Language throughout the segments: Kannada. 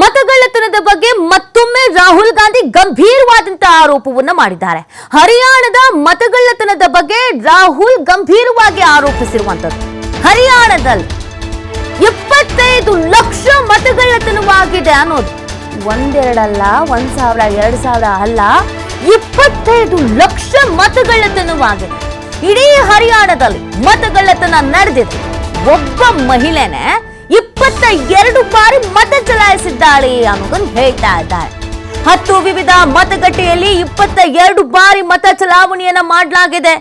ಮತಗಳ್ಳತನದ ಬಗ್ಗೆ ಮತ್ತೊಮ್ಮೆ ರಾಹುಲ್ ಗಾಂಧಿ ಗಂಭೀರವಾದಂತಹ ಆರೋಪವನ್ನು ಮಾಡಿದ್ದಾರೆ. ಹರಿಯಾಣದ ಮತಗಳ್ಳತನದ ಬಗ್ಗೆ ರಾಹುಲ್ ಗಂಭೀರವಾಗಿ ಆರೋಪಿಸಿರುವಂತದ್ದು. ಹರಿಯಾಣದಲ್ಲಿ ಇಪ್ಪತ್ತೈದು ಲಕ್ಷ ಮತಗಳ್ಳತನವಾಗಿದೆ ಅನ್ನೋದು. ಒಂದೆರಡಲ್ಲ, ಒಂದ್ ಸಾವಿರ, ಎರಡ್ ಸಾವಿರ ಅಲ್ಲ, ಇಪ್ಪತ್ತೈದು ಲಕ್ಷ ಮತಗಳ್ಳತನವಾಗಿದೆ. ಇಡೀ ಹರಿಯಾಣದಲ್ಲಿ ಮತಗಳ್ಳತನ ನಡೆದಿದೆ. ಒಬ್ಬ ಮಹಿಳೆನೆ ಇಪ್ಪತ್ತ ಎರಡು ಬಾರಿ ಚಲಾಯಿಸಿದ್ದಾಳೆ. ಅನ್ನೋದನ್ನು ಹೇಳ್ತಾ ಇದ್ದಾರೆ ಹತ್ತು ವಿವಿಧ ಮತಗಟ್ಟೆಯಲ್ಲಿ ಇಪ್ಪತ್ತ ಎರಡು ಬಾರಿ ಮತ ಚಲಾವಣೆಯನ್ನ ಮಾಡಲಾಗಿದೆ.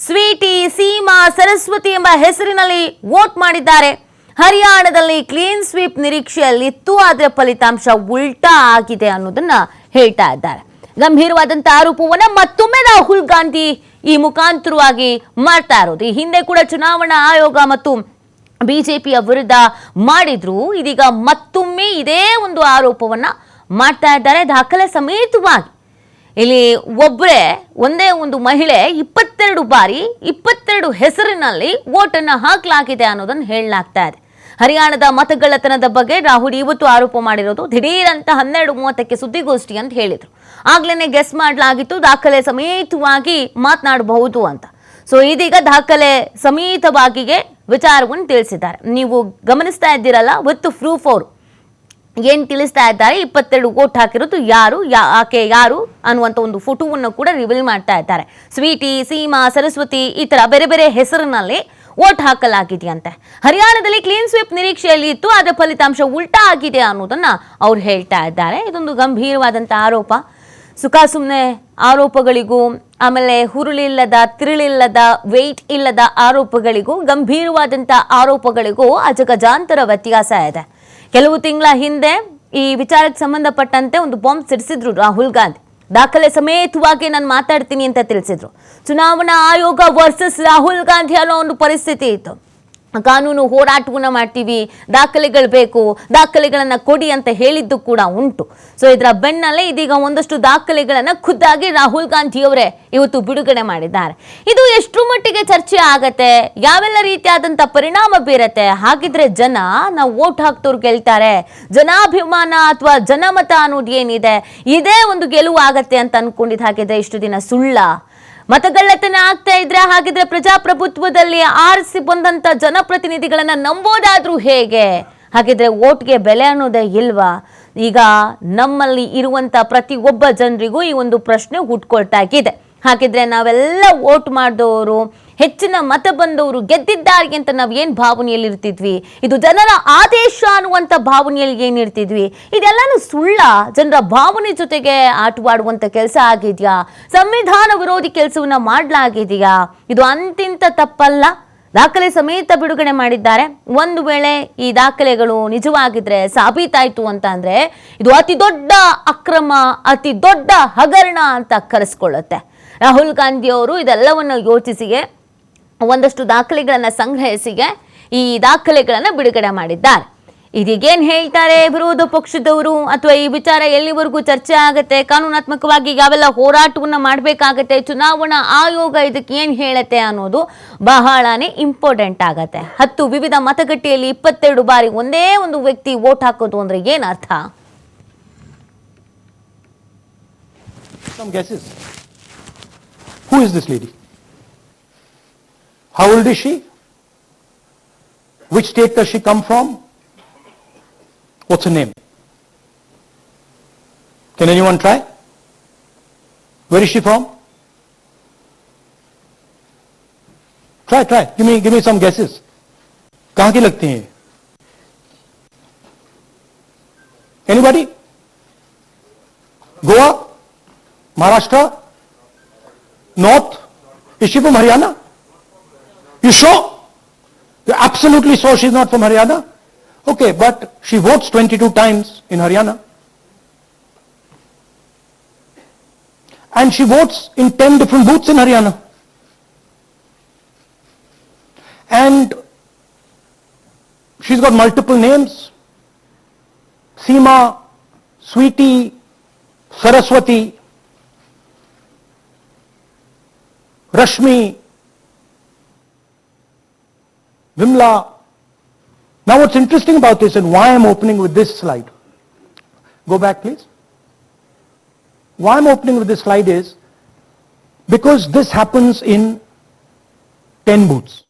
ಸ್ವೀಟಿ, ಸೀಮಾ, ಸರಸ್ವತಿ ಎಂಬ ಹೆಸರಿನಲ್ಲಿ ವೋಟ್ ಮಾಡಿದ್ದಾರೆ. ಹರಿಯಾಣದಲ್ಲಿ ಕ್ಲೀನ್ ಸ್ವೀಪ್ ನಿರೀಕ್ಷೆಯಲ್ಲಿತ್ತು, ಆದರೆ ಫಲಿತಾಂಶ ಉಲ್ಟಾ ಆಗಿದೆ ಅನ್ನೋದನ್ನ ಹೇಳ್ತಾ ಇದ್ದಾರೆ. ಗಂಭೀರವಾದಂತ ಆರೋಪವನ್ನ ಮತ್ತೊಮ್ಮೆ ರಾಹುಲ್ ಗಾಂಧಿ ಈ ಮುಖಾಂತರವಾಗಿ ಮಾಡ್ತಾ ಇರೋದು. ಈ ಹಿಂದೆ ಕೂಡ ಚುನಾವಣಾ ಆಯೋಗ ಮತ್ತು ಬಿಜೆಪಿಯ ವಿರುದ್ಧ ಮಾಡಿದ್ರು. ಇದೀಗ ಮತ್ತೊಮ್ಮೆ ಇದೇ ಒಂದು ಆರೋಪವನ್ನ ಮಾಡ್ತಾ ಇದ್ದಾರೆ. ದಾಖಲೆ ಸಮೇತವಾಗಿ ಇಲ್ಲಿ ಒಬ್ಬರೇ ಒಂದೇ ಒಂದು ಮಹಿಳೆ ಇಪ್ಪತ್ತೆರಡು ಬಾರಿ ಇಪ್ಪತ್ತೆರಡು ಹೆಸರಿನಲ್ಲಿ ವೋಟನ್ನು ಹಾಕಲಾಗಿದೆ ಅನ್ನೋದನ್ನು ಹೇಳಲಾಗ್ತಾ ಇದೆ. ಹರಿಯಾಣದ ಮತಗಳ್ಳತನದ ಬಗ್ಗೆ ರಾಹುಲ್ ಇವತ್ತು ಆರೋಪ ಮಾಡಿರೋದು ದಿಢೀರಂತ ಹನ್ನೆರಡು ಮೂವತ್ತಕ್ಕೆ ಸುದ್ದಿಗೋಷ್ಠಿ ಅಂತ ಹೇಳಿದರು. ಆಗ್ಲೇ ಗೆಸ್ ಮಾಡಲಾಗಿತ್ತು. ದಾಖಲೆ ಸಮೇತವಾಗಿ ಮಾತನಾಡಬಹುದು ಅಂತ. ಸೊ ಇದೀಗ ದಾಖಲೆ ಸಮೇತವಾಗಿಗೆ ವಿಚಾರವನ್ನು ತಿಳಿಸಿದ್ದಾರೆ. ನೀವು ಗಮನಿಸ್ತಾ ಇದ್ದೀರಲ್ಲ ವಿತ್ ಪ್ರೂಫ್ ಅವರು. ಏನು ತಿಳಿಸ್ತಾ ಇದ್ದಾರೆ? ಇಪ್ಪತ್ತೆರಡು ವೋಟ್ ಹಾಕಿರೋದು ಯಾರು? ಯಾ- ಆಕೆ ಯಾರು? ಅನ್ನುವಂಥ ಒಂದು ಫೋಟೋವನ್ನು ಕೂಡ ರಿವೀಲ್ ಮಾಡ್ತಾ ಇದ್ದಾರೆ. ಸ್ವೀಟಿ, ಸೀಮಾ, ಸರಸ್ವತಿ ಈ ಥರ ಬೇರೆ ಬೇರೆ ಹೆಸರಿನಲ್ಲಿ ವೋಟ್ ಹಾಕಲಾಗಿದೆಯಂತೆ. ಹರಿಯಾಣದಲ್ಲಿ ಕ್ಲೀನ್ ಸ್ವೀಪ್ ನಿರೀಕ್ಷೆಯಲ್ಲಿ ಇತ್ತು, ಆದರೆ ಫಲಿತಾಂಶ ಉಲ್ಟಾ ಆಗಿದೆ ಅನ್ನೋದನ್ನು ಅವ್ರು ಹೇಳ್ತಾ ಇದ್ದಾರೆ. ಇದೊಂದು ಗಂಭೀರವಾದಂಥ ಆರೋಪ. ಸುಖ ಸುಮ್ಮನೆ ಆರೋಪಗಳಿಗೂ, ಆಮೇಲೆ ಹುರುಳಿಲ್ಲದ, ತಿರುಳಿಲ್ಲದ ವೆಯ್ಟ್ ಇಲ್ಲದ ಆರೋಪಗಳಿಗೂ ಗಂಭೀರವಾದಂಥ ಆರೋಪಗಳಿಗೂ ಅಜಗಜಾಂತರ ವ್ಯತ್ಯಾಸ ಇದೆ. ಕೆಲವು ತಿಂಗಳ ಹಿಂದೆ ಈ ವಿಚಾರಕ್ಕೆ ಸಂಬಂಧಪಟ್ಟಂತೆ ಒಂದು ಬಾಂಬ್ ಸಿಡಿಸಿದ್ರು ರಾಹುಲ್ ಗಾಂಧಿ. ದಾಖಲೆ ಸಮೇತವಾಗಿ ನಾನು ಮಾತಾಡ್ತೀನಿ ಅಂತ ತಿಳಿಸಿದ್ರು. ಚುನಾವಣಾ ಆಯೋಗ ವರ್ಸಸ್ ರಾಹುಲ್ ಗಾಂಧಿ ಅನ್ನೋ ಒಂದು ಪರಿಸ್ಥಿತಿ ಇತ್ತು. ಕಾನೂನು ಹೋರಾಟವನ್ನ ಮಾಡ್ತೀವಿ, ದಾಖಲೆಗಳು ಬೇಕು, ದಾಖಲೆಗಳನ್ನು ಕೊಡಿ ಅಂತ ಹೇಳಿದ್ದು ಕೂಡ ಉಂಟು. ಸೊ ಇದರ ಬೆನ್ನಲ್ಲೇ ಇದೀಗ ಒಂದಷ್ಟು ದಾಖಲೆಗಳನ್ನು ಖುದ್ದಾಗಿ ರಾಹುಲ್ ಗಾಂಧಿಯವರೇ ಇವತ್ತು ಬಿಡುಗಡೆ ಮಾಡಿದ್ದಾರೆ. ಇದು ಎಷ್ಟು ಮಟ್ಟಿಗೆ ಚರ್ಚೆ ಆಗತ್ತೆ, ಯಾವೆಲ್ಲ ರೀತಿಯಾದಂಥ ಪರಿಣಾಮ ಬೀರತ್ತೆ, ಹಾಗಿದ್ರೆ ಜನ, ನಾವು ವೋಟ್ ಹಾಕ್ತವ್ರು ಗೆಲ್ತಾರೆ, ಜನಾಭಿಮಾನ ಅಥವಾ ಜನಮತ ಅನ್ನೋದು ಏನಿದೆ, ಇದೇ ಒಂದು ಗೆಲುವು ಆಗತ್ತೆ ಅಂತ ಅನ್ಕೊಂಡಿದ್ದ ಹಾಗಿದ್ರೆ ಇಷ್ಟು ದಿನ ಸುಳ್ಳ. ಮತಗಳ್ಳತನ ಆಗ್ತಾ ಇದ್ರೆ ಹಾಗಿದ್ರೆ ಪ್ರಜಾಪ್ರಭುತ್ವದಲ್ಲಿ ಆರಿಸಿ ಬಂದಂತ ಜನಪ್ರತಿನಿಧಿಗಳನ್ನ ನಂಬೋದಾದ್ರೂ ಹೇಗೆ? ಹಾಗಿದ್ರೆ ಓಟ್ಗೆ ಬೆಲೆ ಅನ್ನೋದೇ ಇಲ್ವಾ? ಈಗ ನಮ್ಮಲ್ಲಿ ಇರುವಂತ ಒಬ್ಬ ಜನರಿಗೂ ಈ ಒಂದು ಪ್ರಶ್ನೆ ಹುಟ್ಕೊಳ್ತಾ ಇದೆ. ಹಾಗಿದ್ರೆ ನಾವೆಲ್ಲ ವೋಟ್ ಮಾಡಿದವರು ಹೆಚ್ಚಿನ ಮತ ಬಂದವರು ಗೆದ್ದಿದ್ದಾರೆ ಅಂತ ನಾವು ಏನು ಭಾವನೆಯಲ್ಲಿ ಇರ್ತಿದ್ವಿ? ಇದು ಜನರ ಆದೇಶ ಅನ್ನುವಂಥ ಭಾವನೆಯಲ್ಲಿ ಏನಿರ್ತಿದ್ವಿ ಇದೆಲ್ಲಾನು ಸುಳ್ಳ? ಜನರ ಭಾವನೆ ಜೊತೆಗೆ ಆಟವಾಡುವಂಥ ಕೆಲಸ ಆಗಿದೆಯಾ? ಸಂವಿಧಾನ ವಿರೋಧಿ ಕೆಲಸವನ್ನ ಮಾಡಲಾಗಿದೆಯಾ? ಇದು ಅಂತಿಂತ ತಪ್ಪಲ್ಲ? ದಾಖಲೆ ಸಮೇತ ಬಿಡುಗಡೆ ಮಾಡಿದ್ದಾರೆ. ಒಂದು ವೇಳೆ ಈ ದಾಖಲೆಗಳು ನಿಜವಾಗಿದ್ರೆ ಸಾಬೀತಾಯಿತು ಅಂತ ಅಂದ್ರೆ ಇದು ಅತಿ ದೊಡ್ಡ ಅಕ್ರಮ, ಅತಿ ದೊಡ್ಡ ಹಗರಣ ಅಂತ ಕರೆಸ್ಕೊಳ್ಳುತ್ತೆ. ರಾಹುಲ್ ಗಾಂಧಿ ಅವರು ಇದೆಲ್ಲವನ್ನು ಯೋಚಿಸಿಗೆ ಒಂದಷ್ಟು ದಾಖಲೆಗಳನ್ನು ಸಂಗ್ರಹಿಸಿಗೆ ಈ ದಾಖಲೆಗಳನ್ನು ಬಿಡುಗಡೆ ಮಾಡಿದ್ದಾರೆ. ಇದೀಗೇನು ಹೇಳ್ತಾರೆ, ವಿರೋಧ ಪಕ್ಷದವರು ಅಥವಾ ಈ ವಿಚಾರ ಎಲ್ಲಿವರೆಗೂ ಚರ್ಚೆ ಆಗುತ್ತೆ? ಕಾನೂನಾತ್ಮಕವಾಗಿ ಯಾವೆಲ್ಲ ಹೋರಾಟವನ್ನು ಮಾಡಬೇಕಾಗತ್ತೆ? ಚುನಾವಣಾ ಆಯೋಗ ಇದಕ್ಕೆ ಏನು ಹೇಳತ್ತೆ ಅನ್ನೋದು ಬಹಳನೇ ಇಂಪಾರ್ಟೆಂಟ್ ಆಗತ್ತೆ. ಹತ್ತು ವಿವಿಧ ಮತಗಟ್ಟೆಯಲ್ಲಿ ಇಪ್ಪತ್ತೆರಡು ಬಾರಿ ಒಂದೇ ಒಂದು ವ್ಯಕ್ತಿ ವೋಟ್ ಹಾಕೋದು ಅಂದರೆ ಏನ್ ಅರ್ಥ? Some guesses. Who is this? How old is she? Which state does she come from? What's her name? Can anyone try? Where is she from? Try, try. Give me, give me some guesses. कहाँ की लगती हैं? Maharashtra? North? Is she from Haryana? You sure? You're absolutely sure she's not from Haryana? Okay, but she votes 22 times in Haryana. And she votes in 10 different booths in Haryana. And she's got multiple names. Seema, Sweetie, Saraswati, Rashmi, Vimla. Now what's interesting about this and why I'm opening with this slide. Go back, please. Why I'm opening with this slide is because this happens in 10 booths.